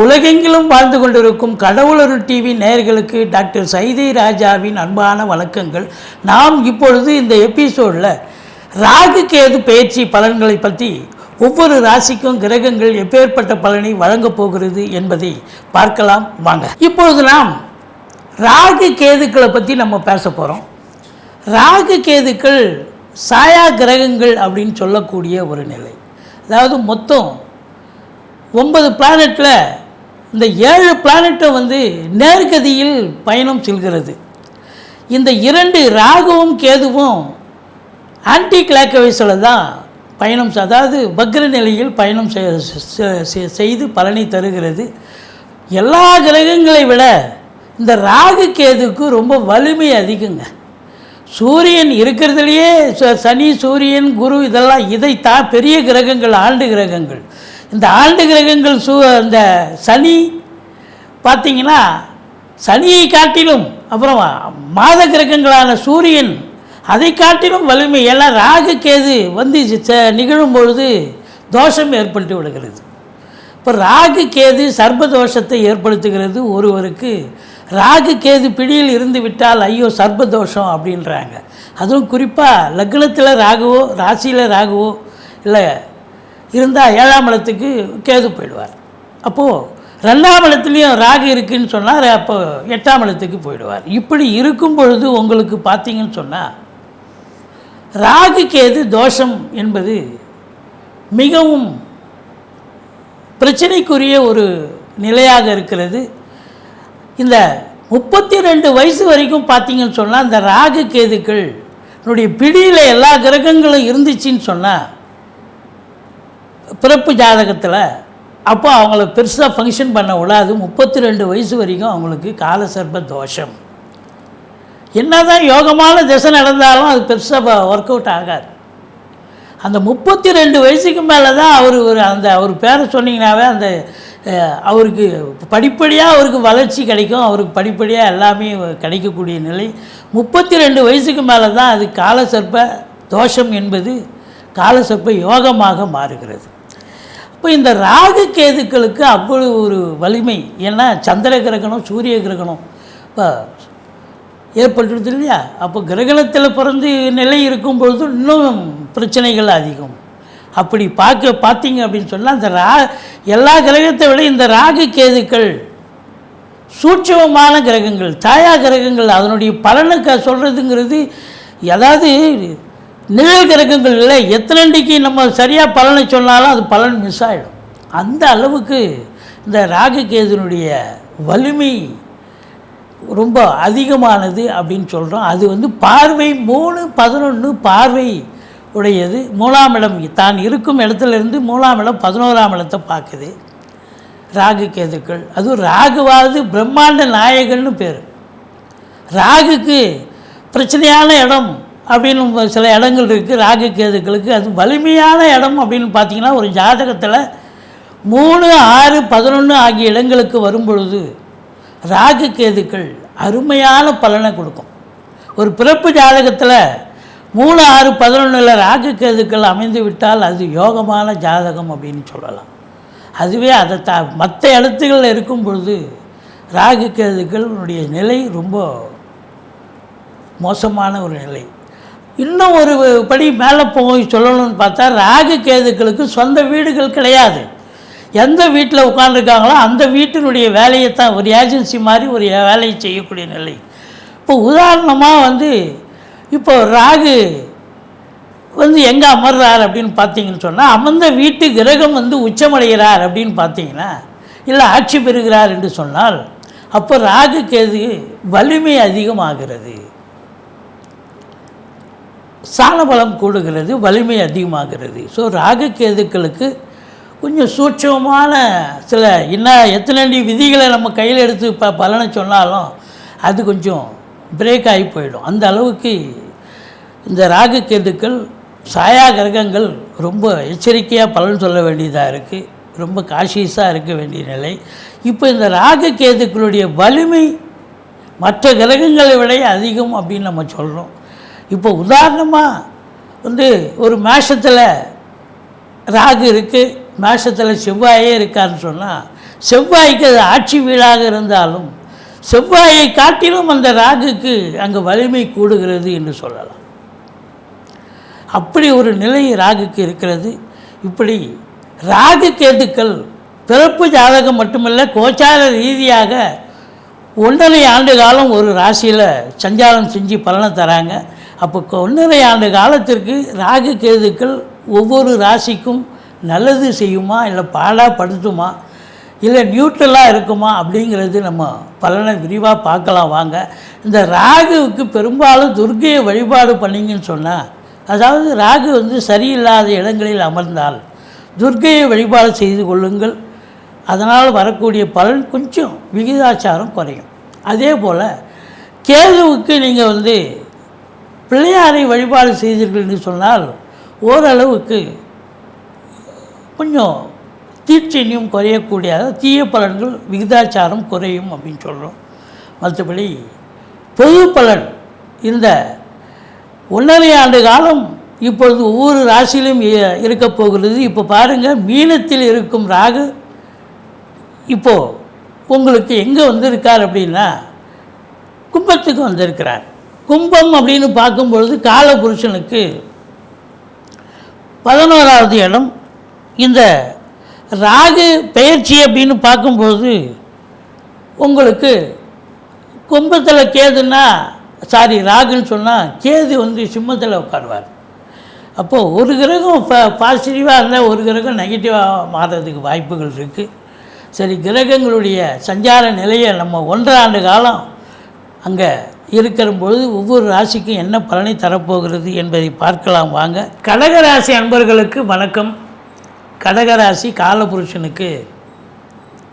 உலகெங்கிலும் வாழ்ந்து கொண்டிருக்கும் கடவுளருள் டிவி நேயர்களுக்கு டாக்டர் சைதை ராஜாவின் அன்பான வணக்கங்கள். நாம் இப்பொழுது இந்த எபிசோடில் ராகு கேது பயிற்சி பலன்களை பற்றி ஒவ்வொரு ராசிக்கும் கிரகங்கள் எப்பேற்பட்ட பலனை வழங்கப் போகிறது என்பதை பார்க்கலாம் வாங்க. இப்பொழுது நாம் ராகு கேதுக்களை பற்றி நம்ம பேச போகிறோம் ராகு கேதுக்கள் சாயா கிரகங்கள் அப்படின்னு சொல்லக்கூடிய ஒரு நிலை. அதாவது மொத்தம் ஒன்பது பிளானட்டில் இந்த ஏழு பிளானட்டை வந்து நேர்கதியில் பயணம் செல்கிறது. இந்த இரண்டு ராகுவும் கேதுவும் ஆன்டி கிளாக்கவைஸில் தான் பயணம் அதாவது வக்ர நிலையில் பயணம் செ- செய்து பலனை தருகிறது. எல்லா கிரகங்களை விட இந்த ராகு கேதுக்கு ரொம்ப வலிமை அதிகங்க. சூரியன் இருக்கிறதுலையே ச- சனி சூரியன் குரு இதெல்லாம் இதை தா பெரிய கிரகங்கள் ஆண்டு கிரகங்கள். இந்த ஆண்டு கிரகங்கள் சூ இந்த சனி பார்த்தீங்கன்னா சனியை காட்டிலும் அப்புறம் மாத கிரகங்களான சூரியன் அதை காட்டிலும் வலிமை எல்லாம் ராகு கேது வந்து நிகழும் பொழுது தோஷம் ஏற்பட்டு விடுகிறது. இப்போ ராகு கேது சர்ப தோஷத்தை ஏற்படுத்துகிறது ஒருவருக்கு. ராகு கேது பிடியில் இருந்து விட்டால் ஐயோ சர்ப தோஷம் அப்படின்றாங்க. அதுவும் குறிப்பாக லக்னத்தில் ராகுவோ ராசியில் ராகுவோ இல்லை இருந்தால் ஏழாம் இடத்துக்கு கேது போயிடுவார். அப்போது ரெண்டாம் இடத்துலையும் ராகு இருக்குதுன்னு சொன்னால் அப்போ எட்டாம் இடத்துக்கு போயிடுவார். இப்படி இருக்கும் பொழுது உங்களுக்கு பார்த்தீங்கன்னு சொன்னால் ராகு கேது தோஷம் என்பது மிகவும் பிரச்சனைக்குரிய ஒரு நிலையாக இருக்கிறது. இந்த முப்பத்தி ரெண்டு வயசு வரைக்கும் பார்த்தீங்கன்னு சொன்னால் இந்த ராகு கேதுக்கள் என்னுடைய பிடியில் எல்லா கிரகங்களும் இருந்துச்சுன்னு சொன்னால் பிறப்பு ஜாதகத்தில் அப்போ அவங்கள பெருசாக ஃபங்க்ஷன் பண்ண விடாது முப்பத்தி ரெண்டு வயசு வரைக்கும் அவங்களுக்கு காலசர்ப தோஷம். என்னதான் யோகமான திசை நடந்தாலும் அது பெருசாக ஒர்க் அவுட் ஆகாது. அந்த முப்பத்தி ரெண்டு வயசுக்கு மேலே தான் அவர் ஒரு அந்த அவர் பேரை சொன்னீங்கன்னாவே அந்த அவருக்கு படிப்படியாக அவருக்கு வளர்ச்சி கிடைக்கும். அவருக்கு படிப்படியாக எல்லாமே கிடைக்கக்கூடிய நிலை. முப்பத்தி ரெண்டு வயசுக்கு மேலே தான் அது காலசர்ப்ப தோஷம் என்பது காலசர்ப்ப யோகமாக மாறுகிறது. இப்போ இந்த ராகு கேதுக்களுக்கு அவ்வளவு ஒரு வலிமை. ஏன்னா சந்திர கிரகணம் சூரிய கிரகணம். இப்போ ஏற்பட்டுருது இல்லையா? அப்போ கிரகணத்தில் பிறந்து நிலை இருக்கும் பொழுது இன்னும் பிரச்சனைகள் அதிகம். அப்படி பார்க்க பார்த்தீங்க அப்படின்னு சொன்னால் இந்த ரா எல்லா கிரகத்தை விட இந்த ராகு கேதுக்கள் சூட்சமமான கிரகங்கள் தாயா கிரகங்கள் அதனுடைய பலனுக்கு க சொல்கிறதுங்கிறது அதாவது நிழல் கிரகங்களில் எத்தனை எத்தனண்டிக்கு நம்ம சரியாக பலனை சொன்னாலும் அது பலன் மிஸ் ஆகிடும் அந்த அளவுக்கு இந்த ராகு கேதுனுடைய வலிமை ரொம்ப அதிகமானது அப்படின்னு சொல்கிறோம் அது வந்து பார்வை மூணு பதினொன்று பார்வை உடையது. மூணாம் இடம் தான் இருக்கும் இடத்துல இருந்து மூணாம் இடம் பதினோராம் இடத்தை பார்க்குது. ராகு கேதுக்கள் அதுவும் ராகுவாவது பிரம்மாண்ட நாயகன்னு பேர். ராகுக்கு பிரச்சனையான இடம் அப்படின்னு சில இடங்கள் இருக்குது ராகு கேதுக்களுக்கு. அது வலிமையான இடம் அப்படின்னு பார்த்தீங்கன்னா ஒரு ஜாதகத்தில் மூணு ஆறு பதினொன்று ஆகிய இடங்களுக்கு வரும் பொழுது ராகு கேதுக்கள் அருமையான பலனை கொடுக்கும். ஒரு பிறப்பு ஜாதகத்தில் மூணு ஆறு பதினொன்றில் ராகு கேதுக்கள் அமைந்து விட்டால் அது யோகமான ஜாதகம் அப்படின்னு சொல்லலாம். அதுவே அதை த மற்ற இடத்துகளில் இருக்கும் பொழுது ராகு கேதுக்களுடைய நிலை ரொம்ப மோசமான ஒரு நிலை. இன்னும் ஒரு படி மேலே போய் சொல்லணும்னு பார்த்தா ராகு கேதுக்களுக்கு சொந்த வீடுகள் கிடையாது. எந்த வீட்டில் உட்காந்துருக்காங்களோ அந்த வீட்டினுடைய வேலையை தான் ஒரு ஏஜென்சி மாதிரி ஒரு வேலையை செய்யக்கூடிய நிலை. இப்போ உதாரணமாக வந்து இப்போ ராகு வந்து எங்கே அமர்றார் அப்படின்னு பார்த்தீங்கன்னு சொன்னால் அமர்ந்த வீட்டு கிரகம் வந்து உச்சமடைகிறார் அப்படின்னு பார்த்தீங்கன்னா இல்லை ஆட்சி பெறுகிறார் என்று சொன்னால் அப்போ ராகு கேது வலிமை அதிகமாகிறது. சாணபலம் கூடுகிறது வலிமை அதிகமாகிறது. ஸோ ராகு கேதுக்களுக்கு கொஞ்சம் சூட்சமான சில என்ன எத்தனை விதிகளை நம்ம கையில் எடுத்து இப்போ பலனை சொன்னாலும் அது கொஞ்சம் பிரேக் ஆகி போயிடும். அந்த அளவுக்கு இந்த ராகு கேதுக்கள் சாயா கிரகங்கள் ரொம்ப எச்சரிக்கையாக பலன் சொல்ல வேண்டியதாக இருக்குது ரொம்ப காஷியஸாக இருக்க வேண்டிய நிலை. இப்போ இந்த ராகு கேதுக்களுடைய வலிமை மற்ற கிரகங்களை விட அதிகம் அப்படின்னு நம்ம சொல்கிறோம் இப்போ உதாரணமாக வந்து ஒரு மேஷத்தில் ராகு இருக்குது மேஷத்தில் செவ்வாயே இருக்கான்னு சொன்னால் செவ்வாய்க்கு அது ஆட்சி வீடாக இருந்தாலும் செவ்வாயை காட்டிலும் அந்த ராகுக்கு அங்கே வலிமை கூடுகிறது என்று சொல்லலாம். அப்படி ஒரு நிலை ராகுக்கு இருக்கிறது. இப்படி ராகு கேதுக்கள் பிறப்பு ஜாதகம் மட்டுமல்ல கோச்சார ரீதியாக ஒன்றரை ஆண்டு காலம் ஒரு ராசியில் சஞ்சாரம் செஞ்சு பலனை தராங்க. அப்போ ஒன்றரை ஆண்டு காலத்திற்கு ராகு கேதுக்கள் ஒவ்வொரு ராசிக்கும் நல்லது செய்யுமா இல்லை பாடாப்படுத்துமா இல்லை நியூட்ரலாக இருக்குமா அப்படிங்கிறது நம்ம பலனை விரிவாக பார்க்கலாம் வாங்க. இந்த ராகுவுக்கு பெரும்பாலும் துர்க்கையை வழிபாடு பண்ணீங்கன்னு சொன்னால் அதாவது ராகு வந்து சரியில்லாத இடங்களில் அமர்ந்தால் துர்க்கையை வழிபாடு செய்து கொள்ளுங்கள். அதனால் வரக்கூடிய பலன் கொஞ்சம் விகிதாச்சாரம் குறையும். அதே போல் கேதுவுக்கு நீங்கள் வந்து பிள்ளையாரை வழிபாடு செய்தீர்கள் என்று சொன்னால் ஓரளவுக்கு கொஞ்சம் தீட்சண்யம் குறையக்கூடிய தீய பலன்கள் விகிதாச்சாரம் குறையும் அப்படின்னு சொல்கிறோம் மற்றபடி பொது பலன் இந்த ஒன்றரை ஆண்டு காலம் இப்பொழுது ஒவ்வொரு ராசியிலும் இ- இருக்கப் போகிறது. இப்போ பாருங்கள் மீனத்தில் இருக்கும் ராகு இப்போது உங்களுக்கு எங்கே வந்திருக்கார் அப்படின்னா கும்பத்துக்கு வந்திருக்கிறார். கும்பம் அப்படின்னு பார்க்கும் பொழுது காலபுருஷனுக்கு பதினோராவது இடம். இந்த ராகு பெயர்ச்சி அப்படின்னு பார்க்கும்பொழுது உங்களுக்கு கும்பத்தில் கேதுன்னா சாரி ராகுன்னு சொன்னால் கேது வந்து சிம்மத்தில் உட்காருவார். அப்போது ஒரு கிரகம் ப பாசிட்டிவாக இருந்தால் ஒரு கிரகம் நெகட்டிவாக மாறுறதுக்கு வாய்ப்புகள் இருக்குது சரி கிரகங்களுடைய சஞ்சார நிலையை நம்ம ஒன்றரை ஆண்டு காலம் அங்கே இருக்கிற பொழுது ஒவ்வொரு ராசிக்கும் என்ன பலனை தரப்போகிறது என்பதை பார்க்கலாம் வாங்க. கடகராசி அன்பர்களுக்கு வணக்கம். கடகராசி காலபுருஷனுக்கு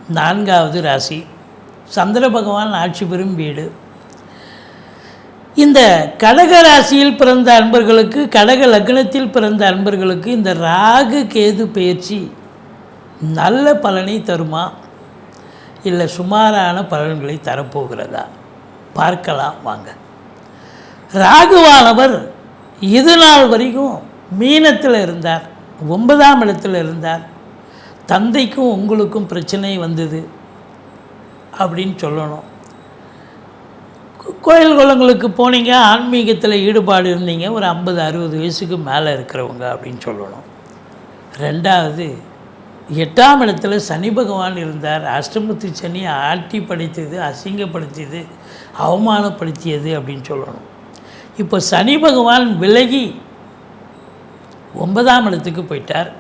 நான்காவது ராசி. சந்திர பகவான் ஆட்சி பெறும் வீடு. இந்த கடக ராசியில் பிறந்த அன்பர்களுக்கு கடக லக்னத்தில் பிறந்த அன்பர்களுக்கு இந்த ராகு கேது பயிற்சி நல்ல பலனை தருமா? இல்லை சுமாரான பலன்களை தரப்போகிறதா? பார்க்கலாம் வாங்க. ராகுவானவர் இது நாள் வரைக்கும் மீனத்தில் இருந்தார் ஒன்பதாம் இடத்தில் இருந்தார். தந்தைக்கும் உங்களுக்கும் பிரச்சனை வந்தது அப்படின்னு சொல்லணும். கோயில் குளங்களுக்கு போனீங்க ஆன்மீகத்தில் ஈடுபாடு இருந்தீங்க ஒரு ஐம்பது அறுபது வயசுக்கு மேலே இருக்கிறவங்க அப்படின்னு சொல்லணும். ரெண்டாவது எட்டாம் இடத்துல சனி பகவான் இருந்தார் அஷ்டமத்து சனி ஆட்டி படைத்தது அசிங்கப்படுத்தியது அவமானப்படுத்தியது அப்படின்னு சொல்லணும். இப்போ சனி பகவான் விலகி ஒன்பதாம் இடத்துக்கு போயிட்டார்.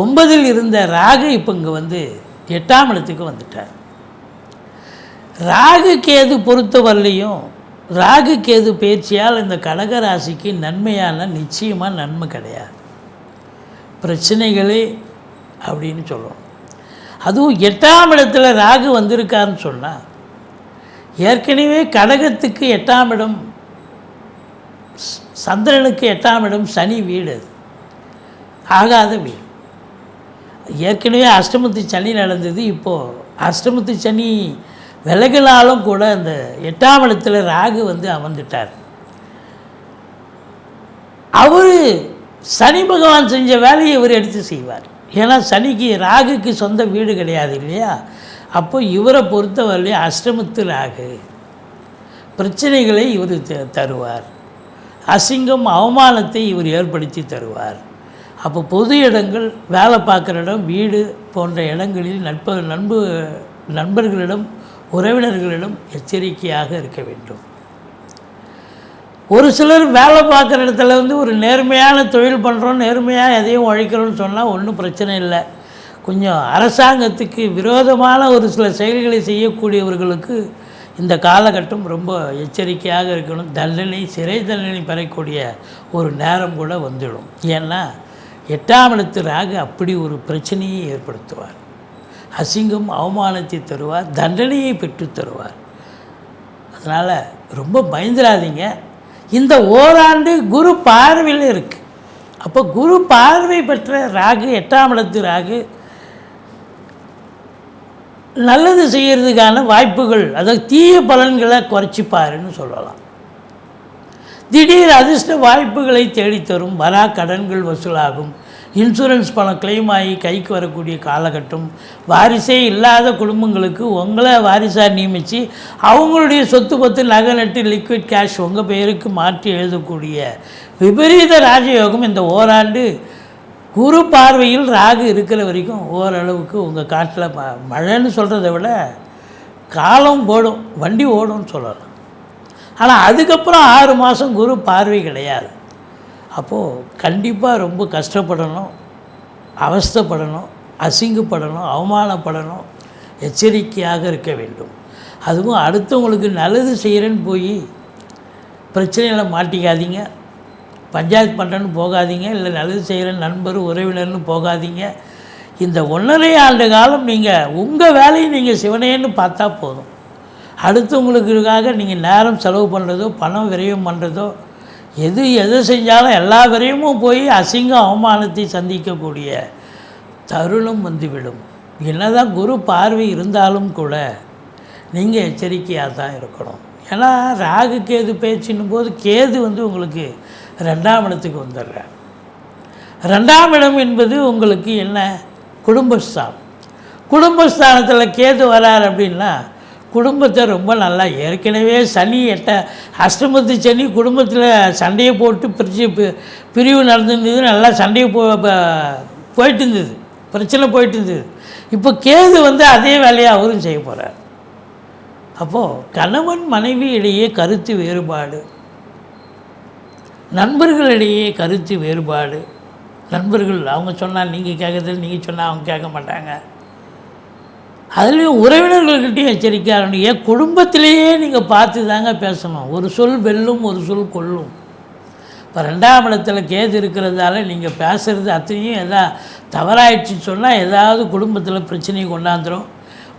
ஒன்பதில் இருந்த ராகு இப்போ இங்கே வந்து எட்டாம் இடத்துக்கு வந்துட்டார். ராகு கேது பொறுத்தவரையிலையும் ராகு கேது பயிற்சியால் இந்த கடக ராசிக்கு நன்மையான நிச்சயமாக நன்மை கிடையாது. பிரச்சனைகளே அப்படின்னு சொல்லுவோம் அதுவும் எட்டாம் இடத்துல ராகு வந்திருக்காருன்னு சொன்னால் ஏற்கனவே கடகத்துக்கு எட்டாம் இடம் சந்திரனுக்கு எட்டாம் இடம் சனி வீடு அது. ஆகாத வீடு. ஏற்கனவே அஷ்டமத்து சனி நடந்தது இப்போது அஷ்டமத்து சனி விலகினாலும் கூட அந்த எட்டாம் இடத்துல ராகு வந்து அமர்ந்துட்டார். அவர் சனி பகவான் செஞ்ச வேலையை இவர் எடுத்து செய்வார். ஏன்னா சனிக்கு ராகுக்கு சொந்த வீடு கிடையாது இல்லையா? அப்போ இவரை பொறுத்தவரையிலே அஷ்டமத்தில் ஆகு பிரச்சனைகளை இவர் த- தருவார். அசிங்கம் அவமானத்தை இவர் ஏற்படுத்தி தருவார். அப்போ பொது இடங்கள் வேலை பார்க்குற இடம் வீடு போன்ற இடங்களில் நட்ப நண்பு நண்பர்களிடம் உறவினர்களிடம் எச்சரிக்கையாக இருக்க வேண்டும். ஒரு சிலர் வேலை பார்க்குற இடத்துல வந்து ஒரு நேர்மையான தொழில் பண்ணுறோம் நேர்மையாக எதையும் உழைக்கிறோன்னு சொன்னால் ஒன்றும் பிரச்சனை இல்லை. கொஞ்சம் அரசாங்கத்துக்கு விரோதமான ஒரு சில செயல்களை செய்யக்கூடியவர்களுக்கு இந்த காலகட்டம் ரொம்ப எச்சரிக்கையாக இருக்கணும். தண்டனை சிறை தண்டனை பெறக்கூடிய ஒரு நேரம் கூட வந்துடும். ஏன்னா எட்டாம் இடத்து ராகு அப்படி ஒரு பிரச்சனையை ஏற்படுத்துவார். அசிங்கம் அவமானத்தை தருவார் தண்டனையை பெற்று தருவார். அதனால் ரொம்ப பயந்துடாதீங்க இந்த ஓராண்டு குரு பார்வையில் இருக்குது அப்போ குரு பார்வை பெற்ற ராகு எட்டாம் இடத்து ராகு நல்லது செய்கிறதுக்கான வாய்ப்புகள் அதாவது தீய பலன்களை குறைச்சிப்பாருன்னு சொல்லலாம். திடீர் அதிர்ஷ்ட வாய்ப்புகளை தேடித்தரும் வரா கடன்கள் வசூலாகும் இன்சூரன்ஸ் பணம் கிளைம் ஆகி கைக்கு வரக்கூடிய காலகட்டம் வாரிசே இல்லாத குடும்பங்களுக்கு உங்களை வாரிசாக நியமித்து அவங்களுடைய சொத்து பத்து நகை நட்டு லிக்விட் கேஷ் உங்கள் பெயருக்கு மாற்றி எழுதக்கூடிய விபரீத ராஜயோகம் இந்த ஓராண்டு குரு பார்வையில் ராகு இருக்கிற வரைக்கும் ஓரளவுக்கு உங்கள் காட்டில் ம மழைன்னு சொல்கிறத விட காலம் போடும் வண்டி ஓடும்னு சொல்லலாம். ஆனால் அதுக்கப்புறம் ஆறு மாதம் குரு பார்வை கிடையாது. அப்போது கண்டிப்பாக ரொம்ப கஷ்டப்படணும் அவஸ்தைப்படணும் அசிங்கப்படணும் அவமானப்படணும் எச்சரிக்கையாக இருக்க வேண்டும். அதுவும் அடுத்தவங்களுக்கு நல்லது செய்கிறேன்னு போய் பிரச்சனையில் மாட்டிக்காதீங்க. பஞ்சாயத்து பண்ணுறேன்னு போகாதீங்க இல்லை நல்லது செய்கிற நண்பர் உறவினர்னு போகாதீங்க. இந்த ஒன்றரை ஆண்டு காலம் நீங்கள் உங்கள் வேலையை நீங்கள் சிவனேன்னு பார்த்தா போதும். அடுத்தவங்களுக்காக நீங்கள் நேரம் செலவு பண்ணுறதோ பணம் விரயம் பண்ணுறதோ எது எது செஞ்சாலும் எல்லா விரயமும் போய் அசிங்கம் அவமானத்தை சந்திக்கக்கூடிய தருணம் வந்துவிடும். என்னதான் குரு பார்வை இருந்தாலும் கூட நீங்கள் எச்சரிக்கையாக தான் இருக்கணும். ஏன்னா ராகு கேது பேச்சுன்னும் போது கேது வந்து உங்களுக்கு ரெண்டாம் இடத்துக்கு வந்துடுறார் ரெண்டாம் இடம் என்பது உங்களுக்கு என்ன? குடும்பஸ்தானம். குடும்பஸ்தானத்தில் கேது வரார் அப்படின்னா குடும்பத்தை ரொம்ப நல்லா ஏற்கனவே சனி எட்ட அஷ்டமத்து சனி குடும்பத்தில் சண்டையை போட்டு பிரிச்சு பி- பிரிவு நடந்துருந்தது நல்லா சண்டையை போ போயிட்டு இருந்தது பிரச்சனை போயிட்டு இருந்தது இப்போ கேது வந்து அதே வேலையை அவரும் செய்ய போகிறார் அப்போது கணவன் மனைவி இடையே கருத்து வேறுபாடு. நண்பர்களிடையே கருத்து வேறுபாடு. நண்பர்கள் அவங்க சொன்னால் நீங்கள் கேட்கறதில்ல நீங்கள் சொன்னால் அவங்க கேட்க மாட்டாங்க. அதுலேயும் உறவினர்கள்கிட்டையும் எச்சரிக்கையாக இருக்கணும். ஏன் குடும்பத்திலேயே நீங்கள் பார்த்து தாங்க பேசணும். ஒரு சொல் வெல்லும் ஒரு சொல் கொல்லும் இப்போ ரெண்டாம் இடத்துல கேது இருக்கிறதால நீங்கள் பேசுகிறது அத்தனையும் எதா தவறாயிடுச்சுன்னு சொன்னால் ஏதாவது குடும்பத்தில் பிரச்சனையை கொண்டாந்துடும்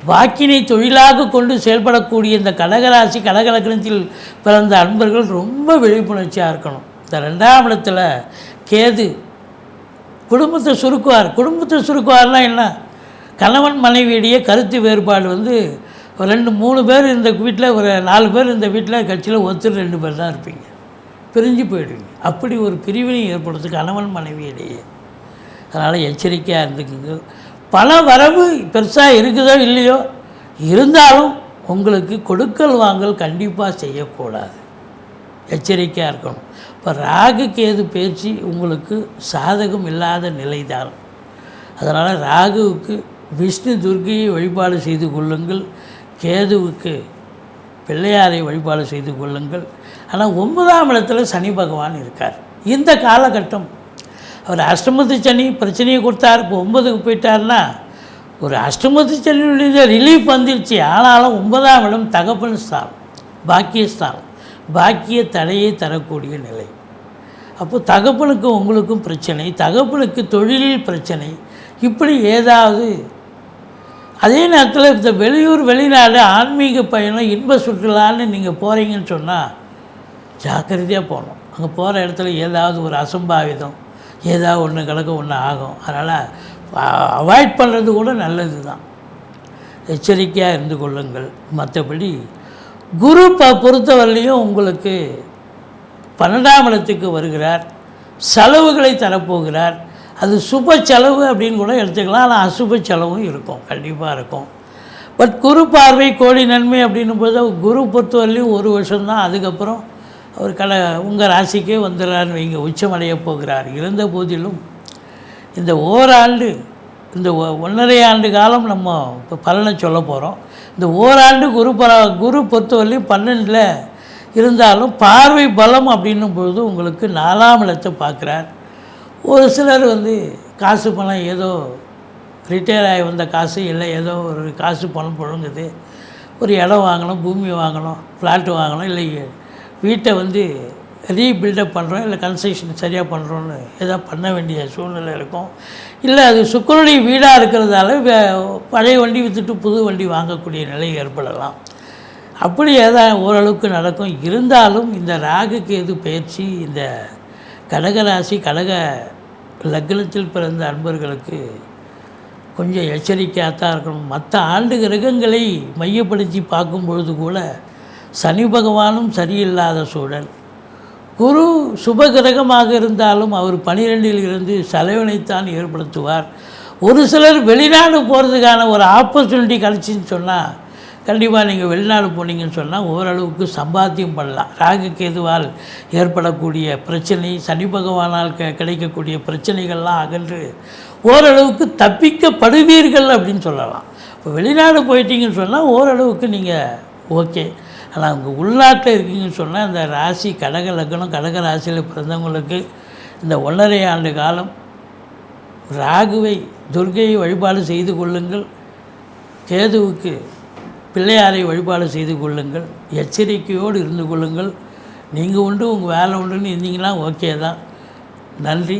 வாக்கினை தொழிலாக கொண்டு செயல்படக்கூடிய இந்த கடகராசி கடகலக்கணத்தில் பிறந்த அன்பர்கள் ரொம்ப விழிப்புணர்ச்சியாக இருக்கணும். இந்த ரெண்டாம் இடத்துல கேது குடும்பத்தை சுருக்குவார். குடும்பத்தை சுருக்குவார்னா என்ன? கணவன் மனைவியிடையே கருத்து வேறுபாடு வந்து ஒரு ரெண்டு மூணு பேர் இந்த வீட்டில் ஒரு நாலு பேர் இந்த வீட்டில் கட்சியில் ஒருத்தர் ரெண்டு பேர் தான் இருப்பீங்க. பிரிஞ்சு போயிடுவீங்க. அப்படி ஒரு பிரிவினை ஏற்படுத்து கணவன் மனைவியிடையே. அதனால் எச்சரிக்கையாக இருந்துக்குங்க. பண வரவு பெருசாக இருக்குதோ இல்லையோ இருந்தாலும் உங்களுக்கு கொடுக்கல் வாங்கல் கண்டிப்பாக செய்யக்கூடாது. எச்சரிக்கையாக இருக்கணும். இப்போ ராகு கேது பேச்சு உங்களுக்கு சாதகம் இல்லாத நிலைதான். அதனால் ராகுவுக்கு விஷ்ணு துர்க்கையை வழிபாடு செய்து கொள்ளுங்கள். கேதுவுக்கு பிள்ளையாரை வழிபாடு செய்து கொள்ளுங்கள். ஆனால் ஒன்பதாம் இடத்துல சனி பகவான் இருக்கார். இந்த காலகட்டம் அவர் அஷ்டமத்து சனி பிரச்சனையை கொடுத்தார் இப்போ ஒன்பதுக்கு போயிட்டார்னா ஒரு அஷ்டமத்து சனியுடைய ரிலீஃப் வந்துருச்சு. ஆனாலும் ஒன்பதாம் இடம் தகப்பன் ஸ்தானம் பாக்கியஸ்தானம். பாக்கிய தடையை தரக்கூடிய நிலை. அப்போ தகப்பனுக்கும் உங்களுக்கும் பிரச்சனை தகப்பனுக்கு தொழிலில் பிரச்சனை இப்படி ஏதாவது. அதே நேரத்தில் இந்த வெளியூர் வெளிநாடு ஆன்மீக பயணம் இன்ப சுற்றுலான்னு நீங்கள் போகிறீங்கன்னு சொன்னால் ஜாக்கிரதையாக போகணும். அங்கே போகிற இடத்துல ஏதாவது ஒரு அசம்பாவிதம் ஏதாவது ஒன்று கிடக்க ஒன்று ஆகும். அதனால் அவாய்ட் பண்ணுறது கூட நல்லது தான் எச்சரிக்கையாக இருந்து கொள்ளுங்கள். மற்றபடி குரு ப பொறுத்தவரையிலையும் உங்களுக்கு பன்னெண்டாம் இடத்துக்கு வருகிறார். செலவுகளை தரப்போகிறார். அது சுப செலவு அப்படின்னு கூட எடுத்துக்கலாம். ஆனால் அசுப செலவும் இருக்கும். கண்டிப்பாக இருக்கும். பட் குரு பார்வை கோடி நன்மை அப்படின்னும் போது குரு பொறுத்தவரையிலையும் ஒரு வருஷம்தான். அதுக்கப்புறம் அவர் கட உங்கள் ராசிக்கே வந்துடுறாருன்னு வைங்க. உச்சமடைய போகிறார். இருந்த போதிலும் இந்த ஓராண்டு இந்த ஒ- ஒன்றரை ஆண்டு காலம் நம்ம இப்போ பலனை சொல்ல போகிறோம் இந்த ஓராண்டு குரு பர குரு பொறுத்தவரையிலும் பன்னெண்டில் இருந்தாலும் பார்வை பலம் அப்படின்னும் பொழுது உங்களுக்கு நாலாம் இடத்தை பார்க்குறார். ஒரு சிலர் வந்து காசு பணம் ஏதோ ரிட்டையர் ஆகி வந்த காசு இல்லை ஏதோ ஒரு காசு பணம் புழங்குது. ஒரு இடம் வாங்கணும் பூமி வாங்கணும் ஃப்ளாட்டு வாங்கணும் இல்லை வீட்டை வந்து ரீபில்டப் பண்ணுறோம் இல்லை கன்ஸ்ட்ரக்ஷன் சரியாக பண்ணுறோன்னு ஏதோ பண்ண வேண்டிய சூழ்நிலை இருக்கும். இல்லை அது சுக்கரனுடைய வீடாக இருக்கிறதால வே- பழைய வண்டி விற்றுட்டு புது வண்டி வாங்கக்கூடிய நிலை ஏற்படலாம். அப்படி ஏதாவது ஓரளவுக்கு நடக்கும். இருந்தாலும் இந்த ராகுக்கு கேது பயிற்சி இந்த கடகராசி கடக லக்னத்தில் பிறந்த அன்பர்களுக்கு கொஞ்சம் எச்சரிக்கையாக தான் இருக்கணும். மற்ற ஆண்டு கிரகங்களை மையப்படுத்தி பார்க்கும் பொழுது கூட சனி பகவானும் சரியில்லாத சூழல். குரு சுபகிரகமாக இருந்தாலும் அவர் பனிரெண்டில் இருந்து செலவினைத்தான் ஏற்படுத்துவார். ஒரு சிலர் வெளிநாடு போகிறதுக்கான ஒரு ஆப்பர்ச்சுனிட்டி கிடச்சின்னு சொன்னால் கண்டிப்பாக நீங்கள் வெளிநாடு போனீங்கன்னு சொன்னால் ஓரளவுக்கு சம்பாத்தியம் பண்ணலாம். ராகு கேதுவால் ஏற்படக்கூடிய பிரச்சனை சனி பகவானால் க கிடைக்கக்கூடிய பிரச்சனைகள்லாம் அகன்று ஓரளவுக்கு தப்பிக்கப்படுவீர்கள் அப்படின்னு சொல்லலாம். இப்போ வெளிநாடு போயிட்டீங்கன்னு சொன்னால் ஓரளவுக்கு நீங்கள் ஓகே ஆனால் உங்கள் உள்நாட்டில் இருக்கீங்கன்னு சொன்னால் இந்த ராசி கடக லக்னம் கடக ராசியில் பிறந்தவங்களுக்கு இந்த ஒன்றரை ஆண்டு காலம் ராகுவை துர்க்கையை வழிபாடு செய்து கொள்ளுங்கள். கேதுவுக்கு பிள்ளையாரை வழிபாடு செய்து கொள்ளுங்கள். எச்சரிக்கையோடு இருந்து கொள்ளுங்கள். நீங்கள் உண்டு உங்கள் வேலை உண்டுன்னு இருந்தீங்கன்னா ஓகே தான். நன்றி.